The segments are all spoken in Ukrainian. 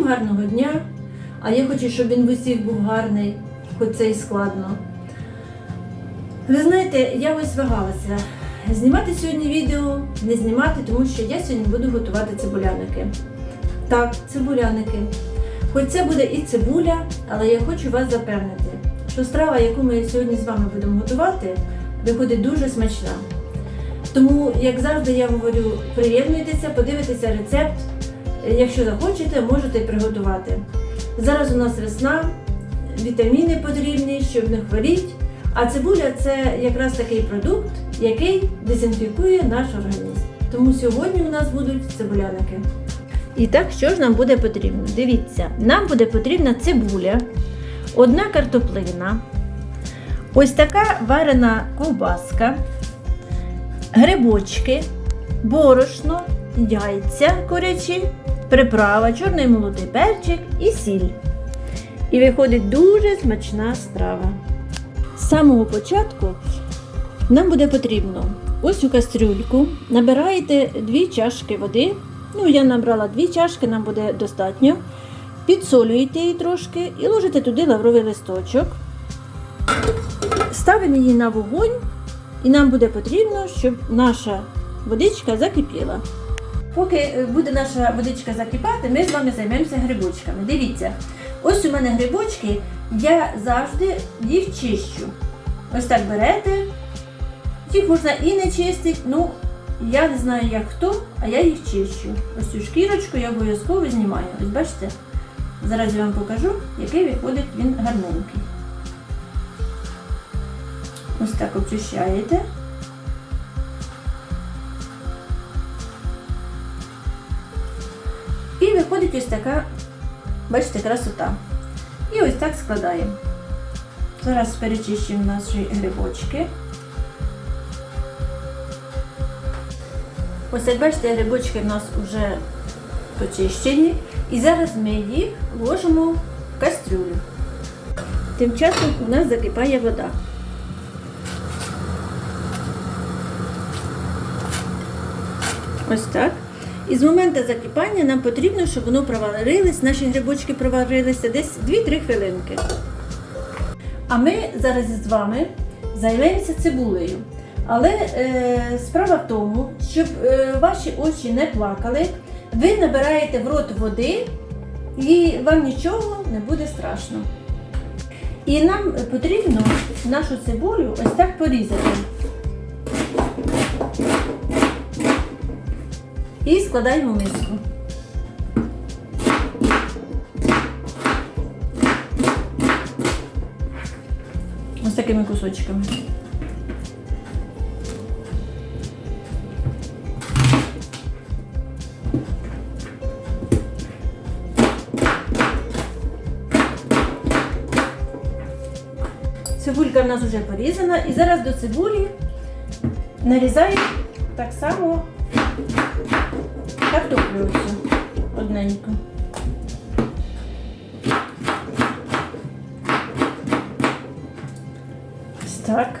Всім гарного дня! А я хочу, щоб він в усіх був гарний, хоч це і складно. Ви знаєте, я ось вагалася. Знімати сьогодні відео, не знімати, тому що я сьогодні буду готувати цибуляники. Так, цибуляники. Хоч це буде і цибуля, але я хочу вас запевнити, що страва, яку ми сьогодні з вами будемо готувати, виходить дуже смачна. Тому, як завжди, я говорю, приєднуйтеся, подивитеся рецепт. Якщо захочете, можете приготувати. Зараз у нас весна, вітаміни потрібні, щоб не хворіть. А цибуля це якраз такий продукт, який дезінфікує наш організм. Тому сьогодні у нас будуть цибуляники. І так, що ж нам буде потрібно? Дивіться, нам буде потрібна цибуля, одна картоплина, ось така варена ковбаска, грибочки, борошно, яйця курячі, приправа, чорний молотий перчик і сіль. І виходить дуже смачна страва. З самого початку нам буде потрібно ось у кастрюльку набираєте 2 чашки води. Ну, я набрала 2 чашки, нам буде достатньо. Підсолюєте її трошки і ложите туди лавровий листочок. Ставимо її на вогонь, і нам буде потрібно, щоб наша водичка закипіла. Поки е, буде наша водичка закипати, ми з вами займемося грибочками. Дивіться, ось у мене грибочки, я завжди їх чищу. Ось так берете. Їх можна і не чистити, ну я не знаю як хто, а я їх чищу. Ось цю шкірочку я обов'язково знімаю. Ось бачите? Зараз я вам покажу, який виходить він гарненький. Ось так очищаєте. Ось така, бачите, красота. І ось так складаємо. Зараз перечищимо наші грибочки. Ось як бачите, грибочки в нас вже почищені. І зараз ми їх ложимо в кастрюлю. Тим часом у нас закипає вода. Ось так. І з моменту закипання нам потрібно, щоб воно проварилось, наші грибочки проварилися десь 2-3 хвилинки. А ми зараз з вами займемося цибулею. Але е, справа в тому, щоб е, ваші очі не плакали, ви набираєте в рот води і вам нічого не буде страшно. І нам потрібно нашу цибулю ось так порізати. І складаємо в миску. Ось такими кусочками. Цибулька в нас вже порізана і зараз до цибулі нарізаємо так само картоплю оцю одненьку. Ось так.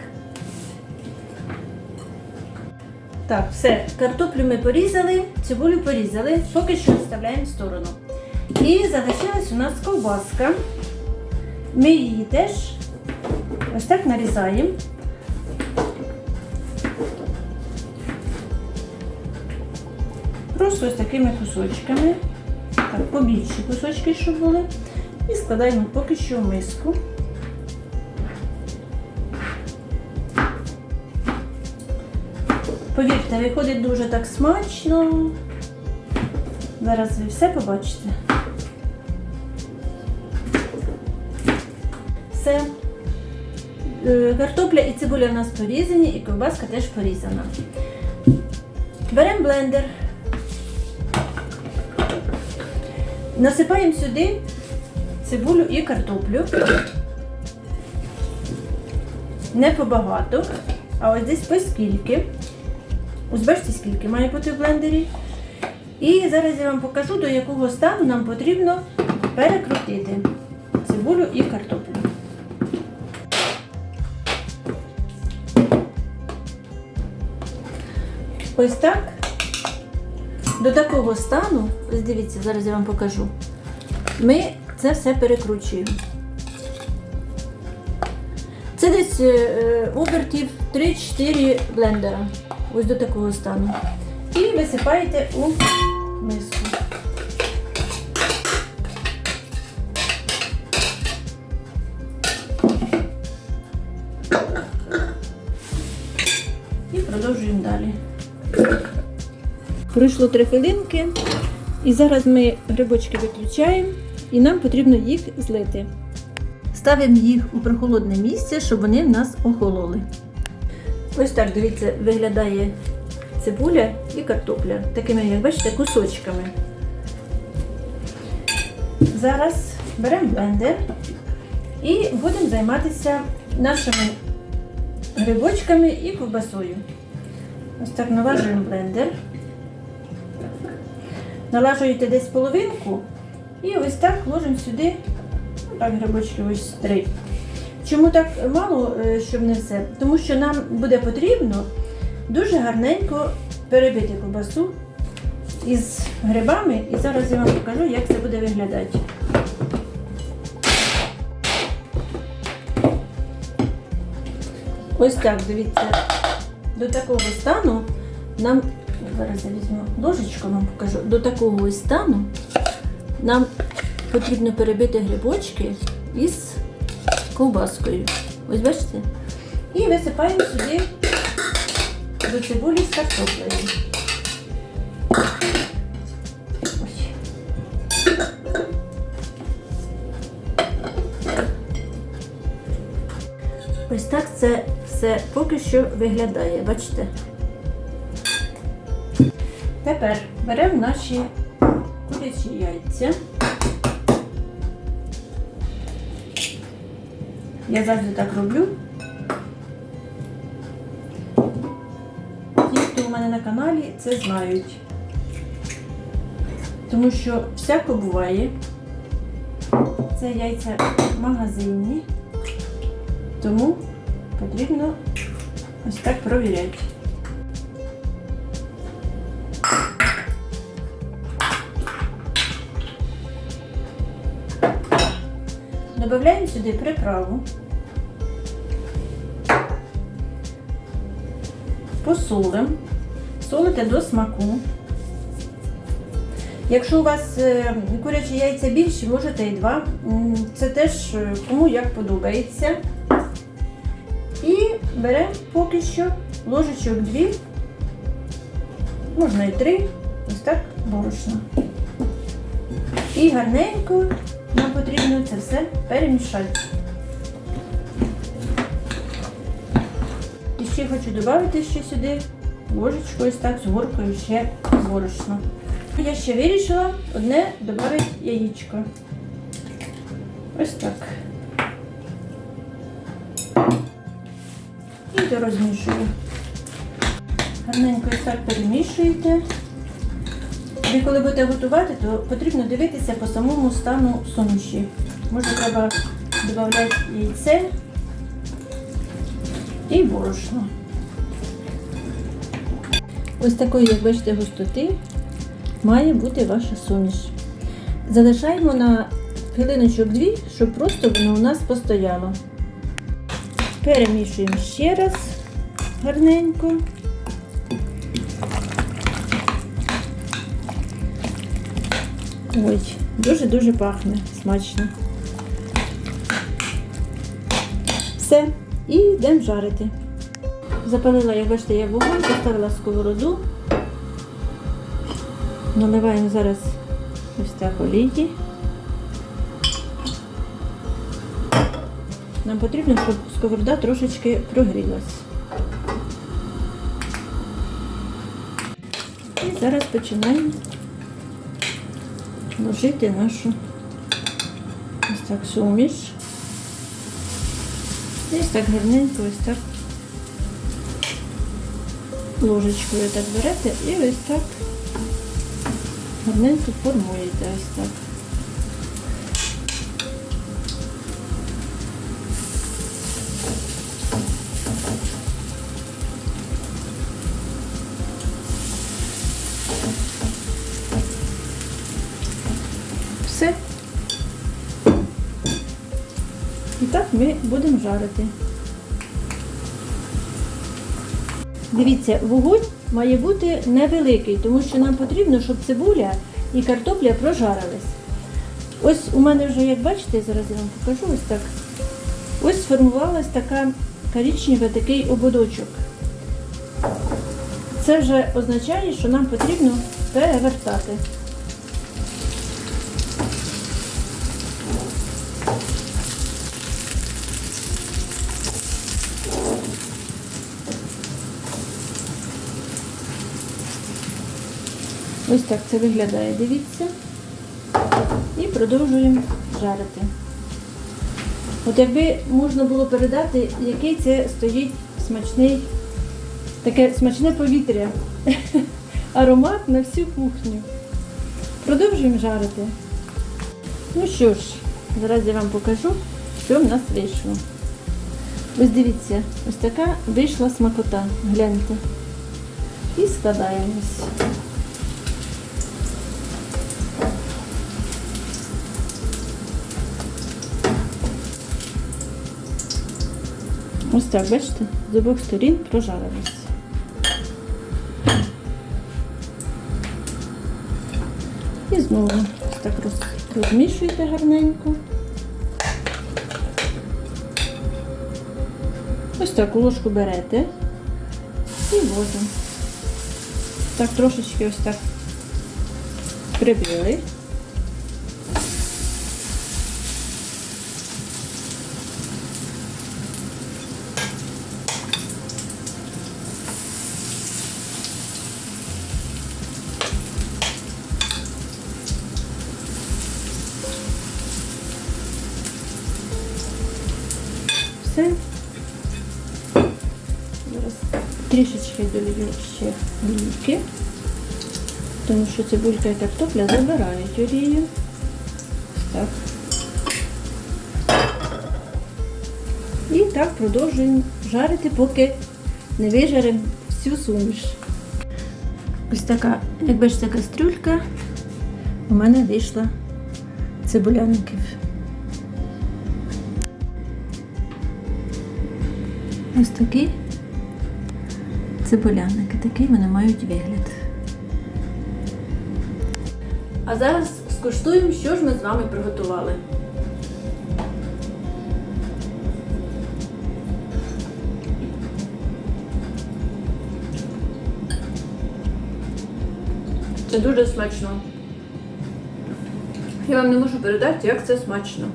Так, все, картоплю ми порізали, цибулю порізали, поки що вставляємо в сторону. І залишилась у нас ковбаска. Ми її теж ось так нарізаємо. Просто ось такими кусочками. Так, побільші кусочки, щоб були. І складаємо поки що в миску. Повірте, виходить дуже так смачно. Зараз ви все побачите. Все. Е, Картопля і цибуля у нас порізані, і ковбаска теж порізана. Беремо блендер. Насипаємо сюди цибулю і картоплю. Не побагато, а ось десь поскільки. Ось бачите, скільки має бути в блендері. І зараз я вам покажу, до якого стану нам потрібно перекрутити цибулю і картоплю. Ось так. До такого стану, дивіться, зараз я вам покажу. ми це все перекручуємо. Це десь е, е, обертів 3-4 блендера. Ось до такого стану. І висипаєте у миску. І продовжуємо далі. Пройшло 3 хвилинки, і зараз ми грибочки виключаємо, і нам потрібно їх злити. Ставимо їх у прохолодне місце, щоб вони в нас охололи. Ось так, дивіться, виглядає цибуля і картопля. Такими, як бачите, кусочками. Зараз беремо блендер і будемо займатися нашими грибочками і ковбасою. Ось так налажуємо блендер. Налажуєте десь половинку і ось так ложимо сюди ну, так, грибочки ось три. Чому так мало, е, щоб не все? Тому що нам буде потрібно дуже гарненько перебити ковбасу із грибами, і зараз я вам покажу, як це буде виглядати. Ось так, дивіться, до такого стану нам, зараз я візьму ложечку, вам покажу, до такого ось стану нам потрібно перебити грибочки із ковбаскою. Ось бачите? І висипаємо сюди до цибулі з картоплею. Ось. Так це все поки що виглядає, бачите? Тепер беремо наші курячі яйця. Я завжди так роблю. Ті, хто у мене на каналі, це знають. Тому що всяко буває. Це яйця магазинні, тому потрібно ось так провіряти. Добавляємо сюди приправу. Посолимо. Солите до смаку. Якщо у вас е, курячі яйця більші, можете і два. Це теж е, кому як подобається. І беремо поки що ложечок дві, можна і три, ось так борошна. І гарненько нам потрібно це все перемішати. І ще хочу додати ще сюди ложечку ось так з горкою ще борошна. Я ще вирішила одне додати яєчко. Ось так. І розмішую. Гарненько ось так перемішуєте. Ви коли будете готувати, то потрібно дивитися по самому стану суміші. Може треба додати яйце і борошно. Ось такої, як бачите, густоти має бути ваша суміш. Залишаємо на хвилиночок дві, щоб просто воно у нас постояло. Перемішуємо ще раз гарненько. Ой, дуже-дуже пахне смачно. Все, і йдемо жарити. Запалила, як бачите, я вогонь, поставила сковороду. Наливаємо зараз ось так олії. Нам потрібно, щоб сковорода трошечки прогрілась. І зараз починаємо ложити нашу ось так суміш. І ось так гарненько, ось так ложечкою так берете і ось так гарненько формуєте ось так. Все. І так ми будемо жарити. Дивіться, вогонь має бути невеликий, тому що нам потрібно, щоб цибуля і картопля прожарились. Ось у мене вже, як бачите, зараз я вам покажу ось так. Ось сформувалась така коричневий такий ободочок. Це вже означає, що нам потрібно перевертати. Ось так це виглядає, дивіться. І продовжуємо жарити. От якби можна було передати, який це стоїть смачний, таке смачне повітря, аромат на всю кухню. Продовжуємо жарити. Ну що ж, зараз я вам покажу, що в нас вийшло. Ось дивіться, ось така вийшла смакота. Гляньте. І складаємось. Ось так, бачите, з обох сторін прожарилось. І знову так роз, розмішуєте гарненько. Ось так ложку берете і возимо. Так трошечки ось так прибили. Все. Зараз трішечки долью ще олійки, тому що цибулька і картопля забирають олію. Так. І так продовжуємо жарити, поки не вижаримо всю суміш. Ось така, як бачите, кастрюлька у мене вийшла цибуляників. Ось такі цибуляники, такий вони мають вигляд. А зараз скуштуємо, що ж ми з вами приготували. Це дуже смачно. Я вам не можу передати, як це смачно.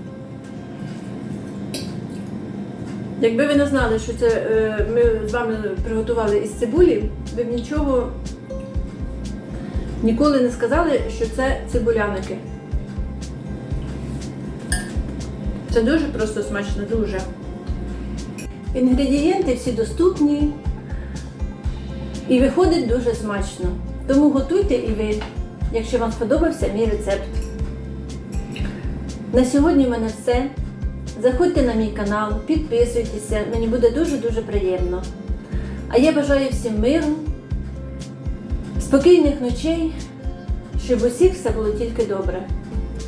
Якби ви не знали, що це е, ми з вами приготували із цибулі, ви б нічого ніколи не сказали, що це цибуляники. Це дуже просто смачно, дуже. Інгредієнти всі доступні і виходить дуже смачно. Тому готуйте і ви, якщо вам сподобався мій рецепт. На сьогодні в мене все. Заходьте на мій канал, підписуйтеся, мені буде дуже-дуже приємно. А я бажаю всім миру, спокійних ночей, щоб усіх все було тільки добре.